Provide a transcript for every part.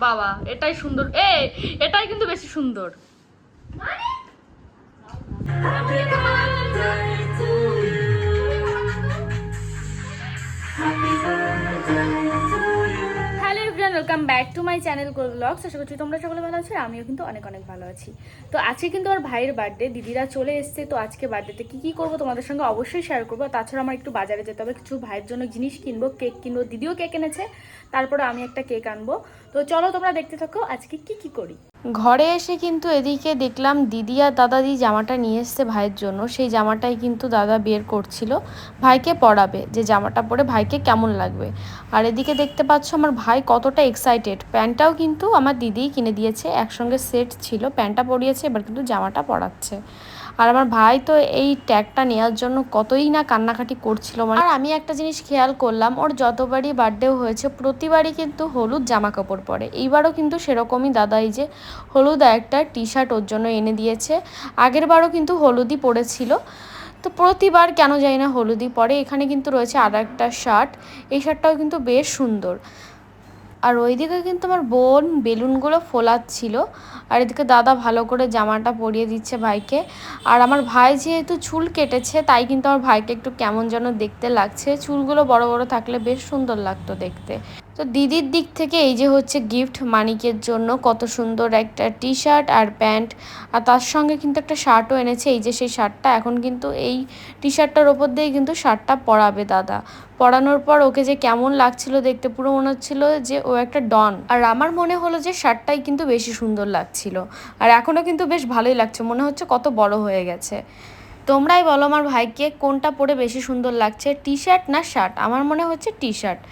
বাবা এটাই সুন্দর। এ এটাই কিন্তু বেশি সুন্দর। Hello welcome back to my channel গোল ব্লগস আশা করছি তোমরা সকলে ভালো আছো, আমিও কিন্তু অনেক অনেক ভালো আছি। তো আজকে কিন্তু আমার ভাইয়ের বার্থডে দিদিরা চলে এসছে, তো আজকে বার্থডেতে কী কী করব তোমাদের সঙ্গে অবশ্যই শেয়ার করব। তাছাড়া আমার একটু বাজারে যেতে হবে, কিছু ভাইয়ের জন্য জিনিস কিনবো কেক কিনবো, দিদিও কেক এনেছে, তারপরে আমি একটা কেক আনব। তো চলো তোমরা দেখতে থাকো আজকে কি কি করি। ঘরে এসে কিন্তু এদিকে দেখলাম দিদি আর দাদাদি জামাটা নিয়ে এসছে ভাইয়ের জন্য। সেই জামাটাই কিন্তু দাদা বের করছিল। ভাইকে পড়াবে যে জামাটা পরে ভাইকে কেমন লাগবে। আর এদিকে দেখতে পাচ্ছ আমার ভাই কতটা এক্সাইটেড প্যান্টটাও কিন্তু আমার দিদিই কিনে দিয়েছে। একসঙ্গে সেট ছিল। প্যান্টটা পরিয়েছে, এবার কিন্তু জামাটা পরাচ্ছে। আর আমার ভাই তো এই ট্যাগটা নেওয়ার জন্য কতই না কান্নাকাটি করছিল মানে। আর আমি একটা জিনিস খেয়াল করলাম, ওর যতবারই বার্থডে হয়েছে, প্রতিবারই কিন্তু হলুদ জামা কাপড় পরে। এইবারও কিন্তু সেরকমই দাদা, এই যে হলুদ একটা টি শার্ট ওর জন্য এনে দিয়েছে। আগের বারও কিন্তু হলুদই পরেছিল। তো প্রতিবার কেন জানি না হলুদই পরে। এখানে কিন্তু রয়েছে আর একটা শার্ট এই শার্টটাও কিন্তু বেশ সুন্দর। আর ওইদিকে কিন্তু আমার বোন বেলুনগুলো ফোলাচ্ছিল, আর এদিকে দাদা ভালো করে জামাটা পরিয়ে দিচ্ছে ভাইকে। আর আমার ভাই যেহেতু চুল কেটেছে, তাই কিন্তু আমার ভাইকে একটু কেমন যেন দেখতে লাগছে। চুলগুলো বড় বড় থাকলে বেশ সুন্দর লাগতো দেখতে। তো দিদির দিক থেকে এই যে হচ্ছে গিফট মানিকের জন্য কত সুন্দর একটা টি শার্ট আর প্যান্ট, আর তার সঙ্গে কিন্তু একটা শার্টও এনেছে। এই যে সেই শার্টটা এখন কিন্তু এই টি শার্টটার ওপর দিয়েই কিন্তু শার্টটা পরাবে দাদা। পরানোর পর ওকে যে কেমন লাগছিল দেখতে পুরো মনে হচ্ছিল যে ও একটা ডন আর আমার মনে হলো যে শার্টটাই কিন্তু বেশি সুন্দর লাগছিল। আর এখনও কিন্তু বেশ ভালোই লাগছে, মনে হচ্ছে কত বড় হয়ে গেছে। তোমরাই বলো আমার ভাইকে কোনটা পরে বেশি সুন্দর লাগছে টি শার্ট না শার্ট আমার মনে হচ্ছে টি শার্ট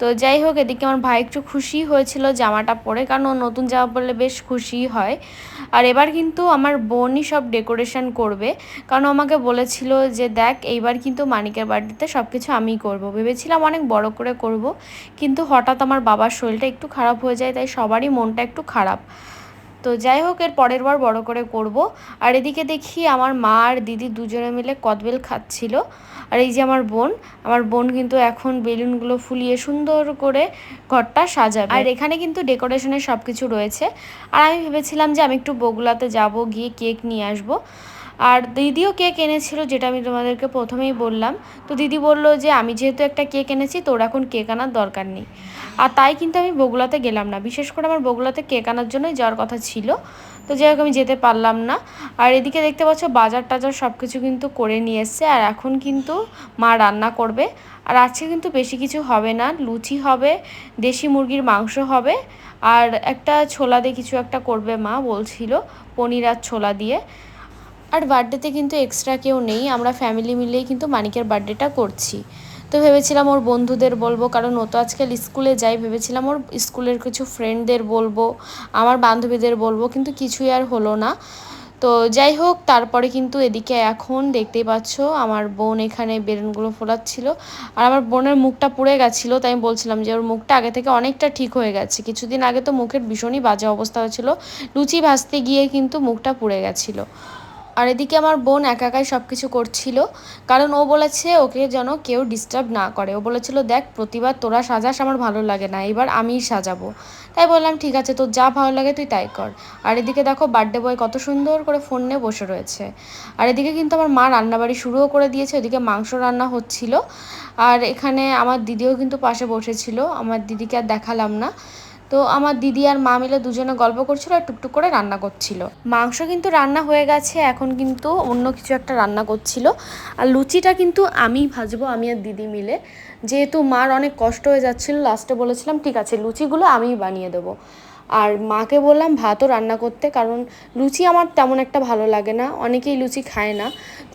তো যাই হোক, এদিকে আমার ভাই একটু খুশি হয়েছিল জামাটা পরে, কারণ ও নতুন জামা পরলে বেশ খুশি হয়। আর এবার কিন্তু আমার বোনই সব ডেকোরেশন করবে, কারণ আমাকে বলেছিল যে, দেখ, এইবার কিন্তু মানিকের বার্থডেতে সব কিছু আমিই করব। ভেবেছিলাম অনেক বড় করে করব, কিন্তু হঠাৎ আমার বাবার শরীরটা একটু খারাপ হয়ে যায়, তাই সবারই মনটা একটু খারাপ। তো যাই হোক, এর পরের বার বড় করে করব। আর এদিকে দেখি আমার মা আর দিদি দুজনে মিলে কদবেল খাচ্ছিল। আর এই যে আমার বোন আমার বোন কিন্তু এখন বেলুনগুলো ফুলিয়ে সুন্দর করে ঘরটা সাজাবে। আর এখানে কিন্তু ডেকোরেশনের সব কিছু রয়েছে। আর আমি ভেবেছিলাম যে আমি একটু বগুলাতে যাব, গিয়ে কেক নিয়ে আসব। আর দিদিও কেক এনেছিল, যেটা আমি তোমাদেরকে প্রথমেই বললাম। তো দিদি বলল যে, আমি যেহেতু একটা কেক এনেছি, তোর এখন কেক আনার দরকার নেই। আর তাই কিন্তু আমি বগুলাতে গেলাম না। বিশেষ করে আমার বগুলাতে কেক আনার জন্যই যাওয়ার কথা ছিল। তো যাই আমি যেতে পারলাম না। আর এদিকে দেখতে পাচ্ছ, বাজার টাজার সব কিছু কিন্তু করে নিয়ে এসছে। আর এখন কিন্তু মা রান্না করবে। আর আজকে কিন্তু বেশি কিছু হবে না। লুচি হবে, দেশি মুরগির মাংস হবে। আর একটা ছোলা দিয়ে কিছু একটা করবে মা বলছিল, পনির আর ছোলা দিয়ে। আর বার্থডেতে কিন্তু এক্সট্রা কেউ নেই, আমরা ফ্যামিলি মিলেই কিন্তু মানিকের বার্থডেটা করছি। তো ভেবেছিলাম ওর বন্ধুদের বলব, কারণ ও তো আজকাল স্কুলে যাই ভেবেছিলাম ওর স্কুলের কিছু ফ্রেন্ডদের বলব, আমার বান্ধবীদের বলব, কিন্তু কিছুই আর হলো না। তো যাই হোক, তারপরে কিন্তু এদিকে এখন দেখতেই পাচ্ছ আমার বোন এখানে বেলুনগুলো ফোলাচ্ছিল। আর আমার বোনের মুখটা পুড়ে গেছিল, তাই আমি বলছিলাম যে ওর মুখটা আগে থেকে অনেকটা ঠিক হয়ে গেছে। কিছুদিন আগে তো মুখের ভীষণই বাজে অবস্থা হয়েছিল, লুচি ভাজতে গিয়ে কিন্তু মুখটা পুড়ে গেছিল। আর এদিকে আমার বোন একা একাই সব কিছু করছিল, কারণ ও বলেছে ওকে যেন কেউ ডিস্টার্ব না করে। ও বলেছিল, দেখ, প্রতিবার তোরা সাজাস, আমার ভালো লাগে না, এবার আমিই সাজাবো। তাই বললাম, ঠিক আছে, তোর যা ভালো লাগে তুই তাই কর। আর এদিকে দেখো বার্থডে বয় কত সুন্দর করে ফোন নিয়ে বসে রয়েছে। আর এদিকে কিন্তু আমার মা রান্নাবাড়ি শুরুও করে দিয়েছে, ওদিকে মাংস রান্না হচ্ছিল। আর এখানে আমার দিদিও কিন্তু পাশে বসেছিল, আমার দিদিকে আর দেখালাম না। তো আমার দিদি আর মা মিলে দুজনে গল্প করছিল আর টুকটুক করে রান্না করছিল। মাংস কিন্তু রান্না হয়ে গেছে, এখন কিন্তু অন্য কিছু একটা রান্না করছিল। আর লুচিটা কিন্তু আমি ভাজবো, আমি আর দিদি মিলে। যেহেতু মার অনেক কষ্ট হয়ে যাচ্ছিল, লাস্টে বলেছিলাম, ঠিক আছে, লুচিগুলো আমিই বানিয়ে দেবো। আর মাকে বললাম, ভাতও রান্না করতে। কারণ লুচি আমার তেমন একটা ভালো লাগে না, অনেকেই লুচি খায় না।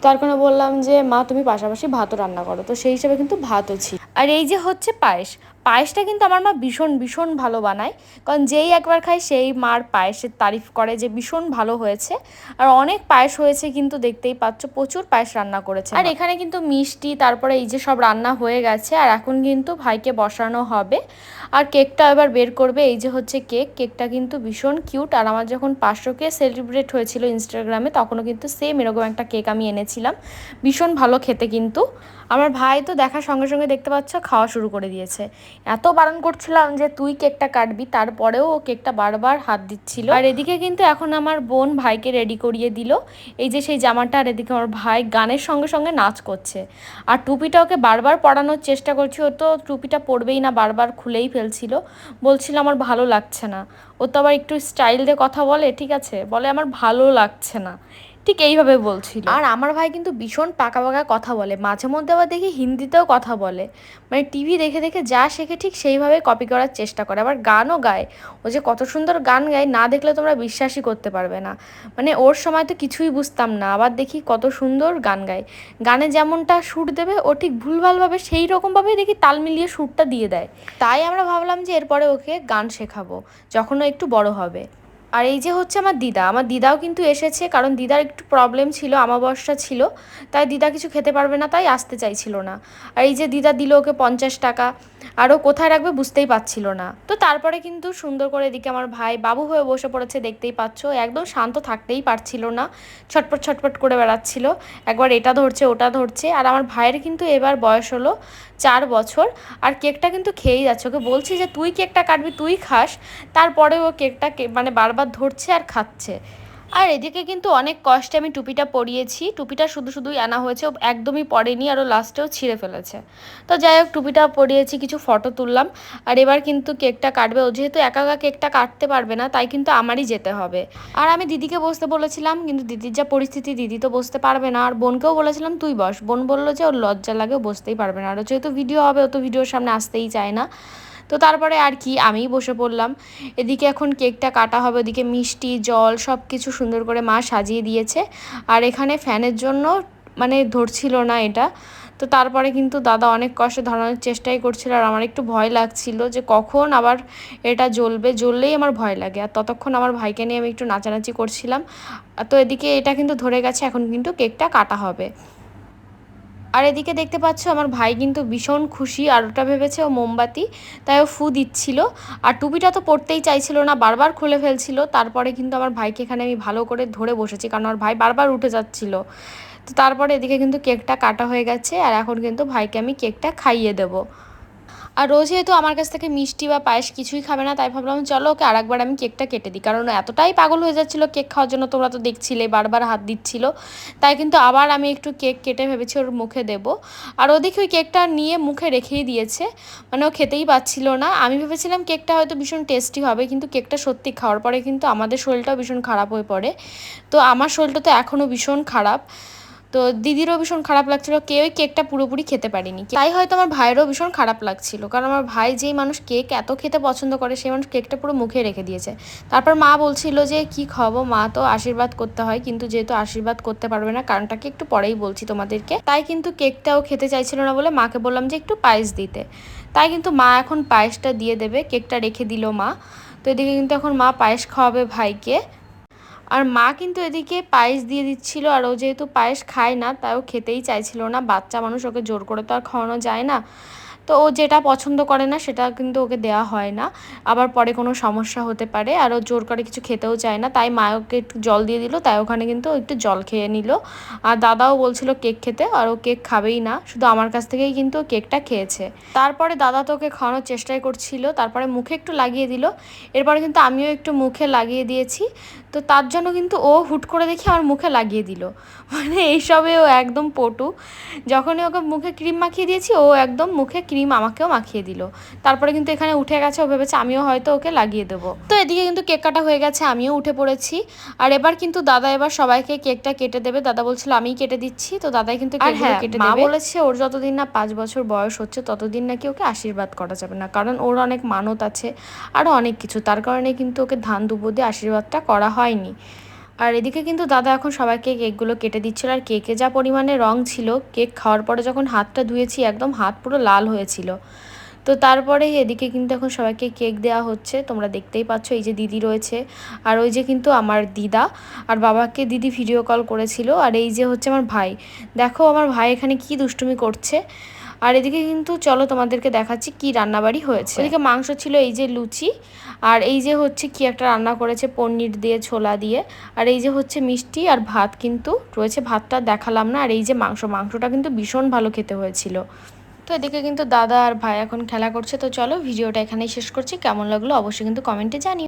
তার কারণে বললাম যে, মা, তুমি পাশাপাশি ভাতও রান্না করো। তো সেই হিসাবে কিন্তু ভাতও ছিল। আর এই যে হচ্ছে পায়েস পায়েসটা কিন্তু আমার মা ভীষণ ভীষণ ভালো বানায়। কারণ যেই একবার খায় সেই মার পায়েসের তারিফ করে যে ভীষণ ভালো হয়েছে। আর অনেক পায়েস হয়েছে কিন্তু দেখতেই পাচ্ছ প্রচুর পায়েস রান্না করেছে আর এখানে কিন্তু মিষ্টি তারপরে এই যে সব রান্না হয়ে গেছে আর এখন কিন্তু ভাইকে বসানো হবে। আর কেকটা এবার বের করবে এই যে হচ্ছে কেক। কেকটা কিন্তু ভীষণ কিউট। আর আমার যখন পাঁচশোকে সেলিব্রেট হয়েছিল ইনস্টাগ্রামে তখনও কিন্তু সেম এরকম একটা কেক আমি এনেছিলাম। ভীষণ ভালো খেতে কিন্তু। আমার ভাই তো দেখার সঙ্গে সঙ্গে দেখতে পাচ্ছ খাওয়া শুরু করে দিয়েছে। এত বারণ করছিলাম যে তুই কেকটা কাটবি, তারপরেও ও কেকটা বারবার হাত দিচ্ছিল। আর এদিকে কিন্তু এখন আমার বোন ভাইকে রেডি করিয়ে দিল। এই যে সেই জামাটা, আর এদিকে আমার ভাই গানের সঙ্গে সঙ্গে নাচ করছে। আর টুপিটা ওকে বারবার পরানোর চেষ্টা করছি, ও তো টুপিটা পরবেই না, বারবার খুলেই ফেলছিল। বলছিল, আমার ভালো লাগছে না। ও তো আবার একটু স্টাইল দিয়ে কথা বলে, ঠিক আছে? বলে, আমার ভালো লাগছে না। ঠিক এইভাবে বলছিল। আর আমার ভাই কিন্তু ভীষণ পাকা পাকা কথা বলে। মাঝে মধ্যে আবার দেখি হিন্দিতেও কথা বলে। মানে টিভি দেখে দেখে যা শেখে ঠিক সেইভাবে কপি করার চেষ্টা করে। আবার গানও গায়। ও যে কত সুন্দর গান গায়, না দেখলে তোমরা বিশ্বাসই করতে পারবে না। মানে ওর সময় তো কিছুই বুঝতাম না। আবার দেখি কত সুন্দর গান গায়। গানে যেমনটা সুর দেবে, ও ঠিক ভুলভালভাবে সেই রকমভাবে দেখি তাল মিলিয়ে সুরটা দিয়ে দেয়। তাই আমরা ভাবলাম যে এরপরে ওকে গান শেখাবো, যখন ও একটু বড় হবে। আর এই যে হচ্ছে আমার দিদা, আমার দিদাও কিন্তু এসেছে কারণ দিদার একটু প্রবলেম ছিল, আমাবস্যা ছিল, তাই দিদা কিছু খেতে পারবে না, তাই আসতে চাইছিল না। আর এই যে দিদা দিল ওকে পঞ্চাশ টাকা আরও কোথায় রাখবে বুঝতেই পারছিল না। তো তারপরে কিন্তু সুন্দর করে এদিকে আমার ভাই বাবু হয়ে বসে পড়েছে, দেখতেই পাচ্ছ একদম শান্ত থাকতেই পারছিল না, ছটপট ছটপট করে বেড়াচ্ছিল, একবার এটা ধরছে, ওটা ধরছে, আর আমার ভাইয়ের কিন্তু এবার বয়স হলো চার বছর, আর কেকটা কিন্তু খেয়েই যাচ্ছে। ওকে বলছি যে, তুই কেকটা কাটবি, তুই খাস। তারপরে ও কেকটা মানে বারবার ধরছে আর খাচ্ছে। আর এদিকে কিন্তু অনেক কষ্টে আমি টুপিটা পরিয়েছি। টুপিটা শুধু শুধুই আনা হয়েছে একদমই পড়েনি আরও লাস্টেও ছিঁড়ে ফেলেছে। তো যাই হোক, টুপিটা পরিয়েছি, কিছু ফটো তুললাম। আর এবার কিন্তু কেকটা কাটবে। ও যেহেতু একা একা কেকটা কাটতে পারবে না, তাই কিন্তু আমারই যেতে হবে। আর আমি দিদিকে বসতে বলেছিলাম, কিন্তু দিদির যা পরিস্থিতি, দিদি তো বসতে পারবে না। আর বোনকেও বলেছিলাম, তুই বস। বোন বলল যে, ওর লজ্জা লাগে বসতেই পারবে না। আর যেহেতু ভিডিও হবে, ও তো ভিডিওর সামনে আসতেই চায় না। তো তারপরে আর কি, আমিই বসে পড়লাম। এদিকে এখন কেকটা কাটা হবে, ওদিকে মিষ্টি, জল সব কিছু সুন্দর করে মা সাজিয়ে দিয়েছে। আর এখানে ফ্যানের জন্য মানে ধরছিল না এটা। তো তারপরে কিন্তু দাদা অনেক কষ্টে ধরানোর চেষ্টাই করছিল আর আমার একটু ভয় লাগছিল যে কখন আবার এটা জ্বলবে। জ্বললেই আমার ভয় লাগে আর ততক্ষণ আমার ভাইকে নিয়ে আমি একটু নাচানাচি করছিলাম। তো এদিকে এটা কিন্তু ধরে গেছে, এখন কিন্তু কেকটা কাটা হবে। আর এদিকে দেখতে পাচ্ছ আমার ভাই কিন্তু ভীষণ খুশি, আর ওটা ভেবেছে ও মোমবাতি, তাই ও ফু দিচ্ছিল। আর টুপিটা তো পড়তেই চাইছিল না, বারবার খুলে ফেলছিল। তারপরে কিন্তু আমার ভাইকে এখানে আমি ভালো করে ধরে বসেছি, কারণ আমার ভাই বারবার উঠে যাচ্ছিল। তো তারপরে এদিকে কিন্তু কেকটা কাটা হয়ে গেছে, আর এখন কিন্তু ভাইকে আমি কেকটা খাইয়ে দেবো। আর রোজ যেহেতু আমার কাছ থেকে মিষ্টি বা পায়েস কিছুই খাবে না, তাই ভাবলাম চলো ওকে আরেকবার আমি কেকটা কেটে দিই। কারণ এতটাই পাগল হয়ে যাচ্ছিল কেক খাওয়ার জন্য, তোমরা তো দেখছিলে, বারবার হাত দিচ্ছিল। তাই কিন্তু আবার আমি একটু কেক কেটে ভেবেছি ওর মুখে দেব। আর ওদিকে ওই কেকটা নিয়ে মুখে রেখেই দিয়েছে। মানে ও খেতেই পাচ্ছিল না। আমি ভেবেছিলাম কেকটা হয়তো ভীষণ টেস্টি হবে, কিন্তু কেকটা সত্যি খাওয়ার পরে কিন্তু আমাদের শরীরটাও ভীষণ খারাপ হয়ে পড়ে। তো আমার শরীরটা তো এখনও ভীষণ খারাপ। তো দিদিরও ভীষণ খারাপ লাগছিল কেউই কেকটা পুরোপুরি খেতে পারিনি। তাই হয়তো আমার ভাইয়েরও ভীষণ খারাপ লাগছিল, কারণ আমার ভাই যেই মানুষ কেক এত খেতে পছন্দ করে, সেই মানুষ কেকটা পুরো মুখে রেখে দিয়েছে। তারপর মা বলছিল যে, কি খাব? মা তো আশীর্বাদ করতে হয়, কিন্তু যেহেতু আশীর্বাদ করতে পারবে না, কারণটাকে একটু পরেই বলছি তোমাদেরকে। তাই কিন্তু কেকটাও খেতে চাইছিল না বলে মাকে বললাম যে, একটু পায়েস দিতে। তাই কিন্তু মা এখন পায়েসটা দিয়ে দেবে, কেকটা রেখে দিল মা। তো এদিকে কিন্তু এখন মা পায়েস খাওয়াবে ভাইকে। আর মা কিন্তু এদিকে পায়েস দিয়ে দিচ্ছিল, আর ও যেহেতু পায়েস খায় না তাও খেতেই চাইছিল না। বাচ্চা মানুষ ওকে জোর করে তো আর খাওয়ানো যায় না। তো ও যেটা পছন্দ করে না, সেটা কিন্তু ওকে দেওয়া হয় না। আবার পরে কোনো সমস্যা হতে পারে, আর ও জোর করে কিছু খেতেও চায় না। তাই মা ওকে একটু জল দিয়ে দিল, তাই ওখানে কিন্তু একটু জল খেয়ে নিল। আর দাদাও বলছিল কেক খেতে, আর ও কেক খাবেই না। শুধু আমার কাছ থেকেই কিন্তু কেকটা খেয়েছে। তারপরে দাদা তো ওকে খাওয়ানোর চেষ্টাই করছিল, তারপরে মুখে একটু লাগিয়ে দিল। এরপরে কিন্তু আমিও একটু মুখে লাগিয়ে দিয়েছি। তো তার জন্য কিন্তু ও হুট করে দেখি আমার মুখে লাগিয়ে দিল। মানে এইসবে ও একদম পটু। যখনই ওকে মুখে ক্রিম মাখিয়ে দিয়েছি, ও একদম মুখে ক্রিম আমাকেও মাখিয়ে দিল। তারপরে কিন্তু এখানে উঠে গেছে ও ভেবেছে আমিও হয়তো ওকে লাগিয়ে দেবো। তো এদিকে কিন্তু কেক কাটা হয়ে গেছে আমিও উঠে পড়েছি। আর এবার কিন্তু দাদা এবার সবাইকে কেকটা কেটে দেবে। দাদা বলছিল আমিই কেটে দিচ্ছি। তো দাদাই কিন্তু হ্যাঁ কেটে মা বলেছে ওর যতদিন না পাঁচ বছর বয়স হচ্ছে ততদিন নাকি ওকে আশীর্বাদ করা যাবে না। কারণ ওর অনেক মানত আছে আরও অনেক কিছু। তার কারণে কিন্তু ওকে ধান দুবো দিয়ে আশীর্বাদটা করা হয়নি। আর এদিকে কিন্তু দাদা এখন সবাইকে কেকগুলো কেটে দিচ্ছিল, আর কেকে যা পরিমাণে রং ছিল, কেক খাওয়ার পরে যখন হাতটা ধুয়েছি, একদম হাত পুরো লাল হয়েছিল। তো তারপরে এদিকে কিন্তু এখন সবাইকে কেক দেওয়া হচ্ছে, তোমরা দেখতেই পাচ্ছ, এই যে দিদি রয়েছে, আর ওই যে কিন্তু আমার দিদা, আর বাবাকে দিদি ভিডিও কল করেছিল, আর এই যে হচ্ছে আমার ভাই। দেখো আমার ভাই এখানে কি দুষ্টুমি করছে। আর এদিকে কিন্তু চলো তোমাদেরকে দেখাচ্ছি কি রান্নাবাড়ি হয়েছে। এদিকে মাংস ছিল এই যে লুচি, আর এই যে হচ্ছে কি একটা রান্না করেছে পনির দিয়ে, ছোলা দিয়ে, আর এই যে হচ্ছে মিষ্টি আর ভাত কিন্তু রয়েছে। ভাতটা দেখালাম না, আর এই যে মাংস, মাংসটা কিন্তু ভীষণ ভালো খেতে হয়েছিল। তো এদিকে কিন্তু দাদা আর ভাই এখন খেলা করছে। তো চলো ভিডিওটা এখানেই শেষ করছি। কেমন লাগল অবশ্যই কিন্তু কমেন্টে জানিও।